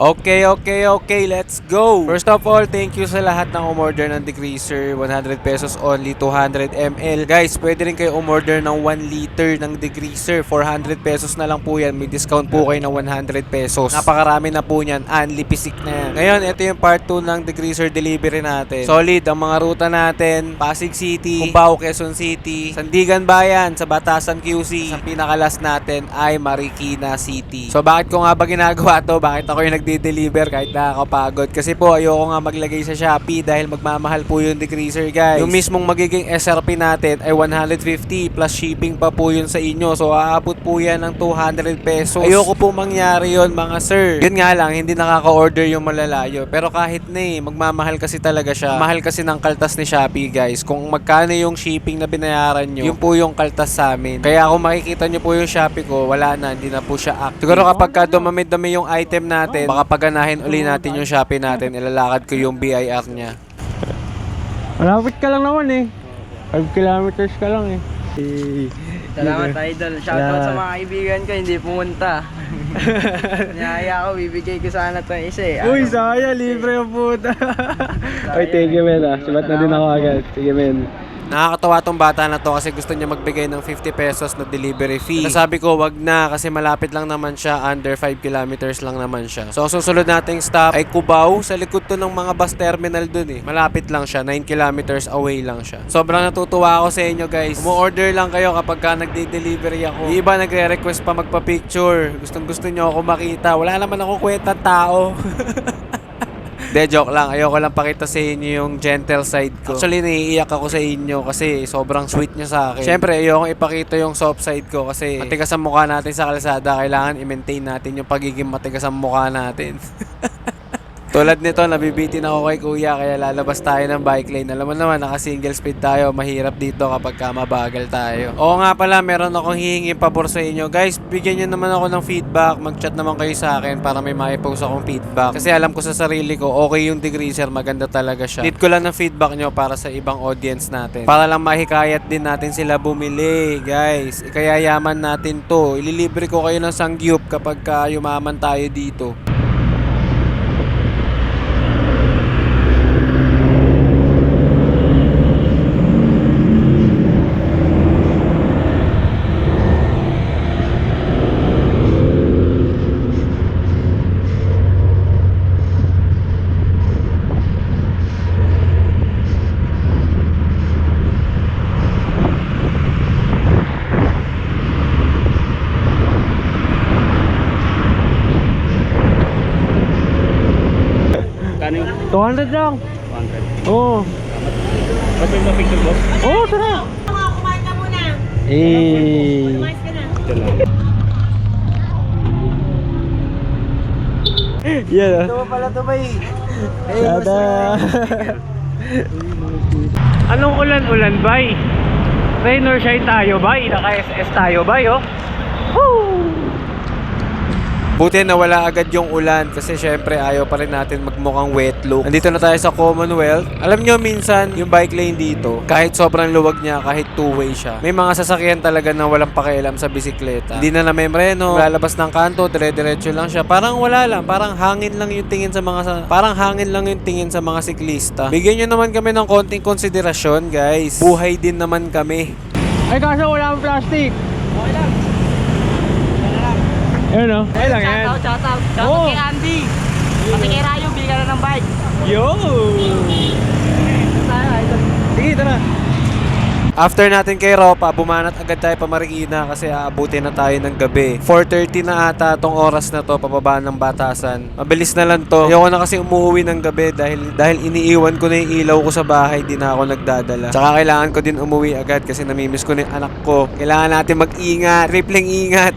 Okay, okay, okay, let's go! First of all, thank you sa lahat ng umorder ng degreaser. 100 pesos only, 200 ml. Guys, pwede rin kayo umorder ng 1 liter ng degreaser. 400 pesos na lang po yan. May discount po kayo ng 100 pesos. Napakarami na po niyan. Unli pisik na yan. Ngayon, ito yung part 2 ng degreaser delivery natin. Solid ang mga ruta natin. Pasig City, Cubao, Quezon City, Sandigan Bayan, sa Batasan QC. Sa pinakalas natin ay Marikina City. So bakit ko nga ba ginagawa to? Bakit ako yung nagde-deliver kahit nakakapagod? Kasi po ayoko nga maglagay sa Shopee dahil magmamahal po yung degreaser guys. Yung mismong magiging SRP natin ay 150 plus shipping pa po yun sa inyo. So aabot po yan ng 200 pesos. Ayoko po mangyari yon mga sir. Yun nga lang, hindi nakaka-order yung malalayo. Pero kahit na eh, magmamahal kasi talaga siya. Mahal kasi ng kaltas ni Shopee guys. Kung magkano yung shipping na binayaran nyo, yun po yung kaltas sa amin. Kaya kung makikita nyo po yung Shopee ko, wala na, hindi na po siya active. Siguro kapag ka dumami-dami yung item natin, baka paganahin uli natin yung Shopee natin, ilalakad ko yung BIR niya. Malapit ka lang naman eh. 5 kilometers ka lang eh. Salamat idol. Shoutout sa mga kaibigan ko, hindi pumunta. Niyaya ako, bibigay ko sana ito isa eh. Uy, Ano? saya, libre yung puta. Ay, thank you men ah. Sibat na din ako agad. Sige men. Nakakatawa tong bata na to kasi gusto niya magbigay ng 50 pesos na delivery fee. Nasabi ko wag na kasi malapit lang naman siya, under 5 kilometers lang naman siya. So susunod nating stop ay Cubao, sa likod to ng mga bus terminal dun eh. Malapit lang siya, 9 kilometers away lang siya. Sobrang natutuwa ako sa inyo guys. Umu-order lang kayo kapag ka nagde-delivery ako. Yung iba nagre-request pa magpa-picture. Gustong gusto niyo ako makita. Wala naman ako kwenta tao. De, joke lang. Ayoko lang pakita sa inyo yung gentle side ko. Actually, naiiyak ako sa inyo kasi sobrang sweet niya sa akin. Siyempre, ayoko ipakita yung soft side ko kasi matigas ang mukha natin sa kalsada. Kailangan i-maintain natin yung pagiging matigas ang mukha natin. Tulad nito, nabibitin ako kay kuya kaya lalabas tayo ng bike lane. Alam mo naman, naka single speed tayo. Mahirap dito kapag ka mabagal tayo. Oo nga pala, meron akong hihingi pabor sa inyo. Guys, bigyan nyo naman ako ng feedback. Mag-chat naman kayo sa akin para may maipost akong feedback. Kasi alam ko sa sarili ko, okay yung degreaser. Maganda talaga siya. Need ko lang ng feedback nyo para sa ibang audience natin. Para lang mahikayat din natin sila bumili. Guys, ikayayaman natin to. Ililibre ko kayo ng sangyup kapag ka yumaman tayo dito. 200 lang. 100? Oo. Ba't yung picture boss? Oo, tara. Kumain ka muna. Eh. Kumain ka na. Ito pala ito ba eh? Tada. Anong ulan-ulan, bay? Rain or shine tayo, bay? Naka-SS tayo, bay, oh. Buti na wala agad yung ulan kasi syempre ayaw pa rin natin magmukhang wet look. Nandito na tayo sa Commonwealth. Alam nyo minsan yung bike lane dito, kahit sobrang luwag niya, kahit two-way siya, may mga sasakyan talaga na walang pakialam sa bisikleta. Hindi na na membreno, lalabas ng kanto, dire-diretso lang siya. Parang wala lang, parang hangin lang yung tingin sa mga sa- parang hangin lang yung tingin sa mga siklista. Bigyan nyo naman kami ng konting konsiderasyon, guys. Buhay din naman kami. Ay, kaso wala akong plastic. Okay lang. Ayun, oh. Ayun lang yan. Shoutout, shoutout. Shoutout Oo. kay Andy. Pati kay Rayo, bigyan na ng bike. Yo! Sige, tara. After natin kay Ropa, bumanat agad tayo pa Marikina kasi aabutin na tayo ng gabi. 4.30 na ata tong oras na to, pababa ng batasan. Mabilis na lang to. Ayoko na kasi umuwi ng gabi dahil, dahil iniiwan ko na yung ilaw ko sa bahay, di na ako nagdadala. Tsaka kailangan ko din umuwi agad kasi namimiss ko na yung anak ko. Kailangan natin mag-ingat, tripling ingat.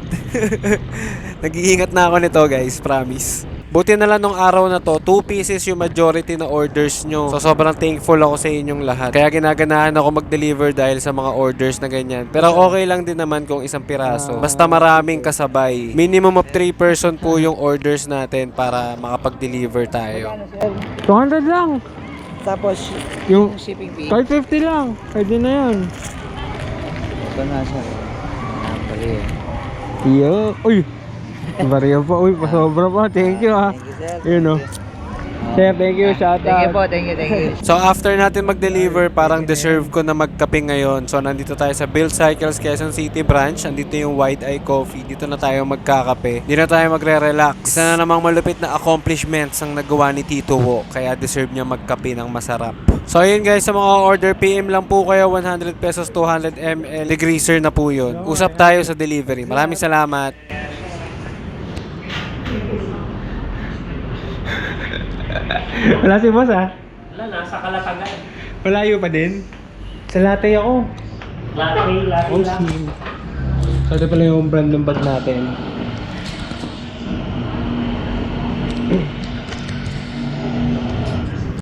Nag-iingat na ako nito guys, promise. Buti na lang nung araw na to, 2 pieces yung majority na orders nyo. So sobrang thankful ako sa inyong lahat. Kaya ginaganahan ako mag-deliver dahil sa mga orders na ganyan. Pero okay lang din naman kung isang piraso. Basta maraming kasabay. Minimum of 3 person po yung orders natin para makapag-deliver tayo. 200 lang. Tapos, Yung shipping fee. 550 lang. Pwede na yan. Ito na siya. Pali eh. Yo. Uy. Barya pa. Uy, pasobra pa. Thank you ah. Yun oh. Sir, thank you. Shout Thank you out. po, thank you, thank you. So after natin mag-deliver, parang deserve ko na magkape ngayon. So nandito tayo sa Build Cycles Quezon City branch. Andito yung White Eye Coffee. Dito na tayo magkakape. Dito na tayo magre-relax. Isa na namang malupit na accomplishments ang nagawa ni Tito Wo. Kaya deserve niya magkape ng masarap. So ayun guys, sa mga order PM lang po kayo 100 pesos 200 ml. Degreaser na po yun. Usap tayo sa delivery. Maraming salamat. Wala si boss ah. Wala, nasa kalatagan. Malayo pa din. Sa latte ako. Latte, latte, oh, latte. So, ito pala yung brand ng bag natin.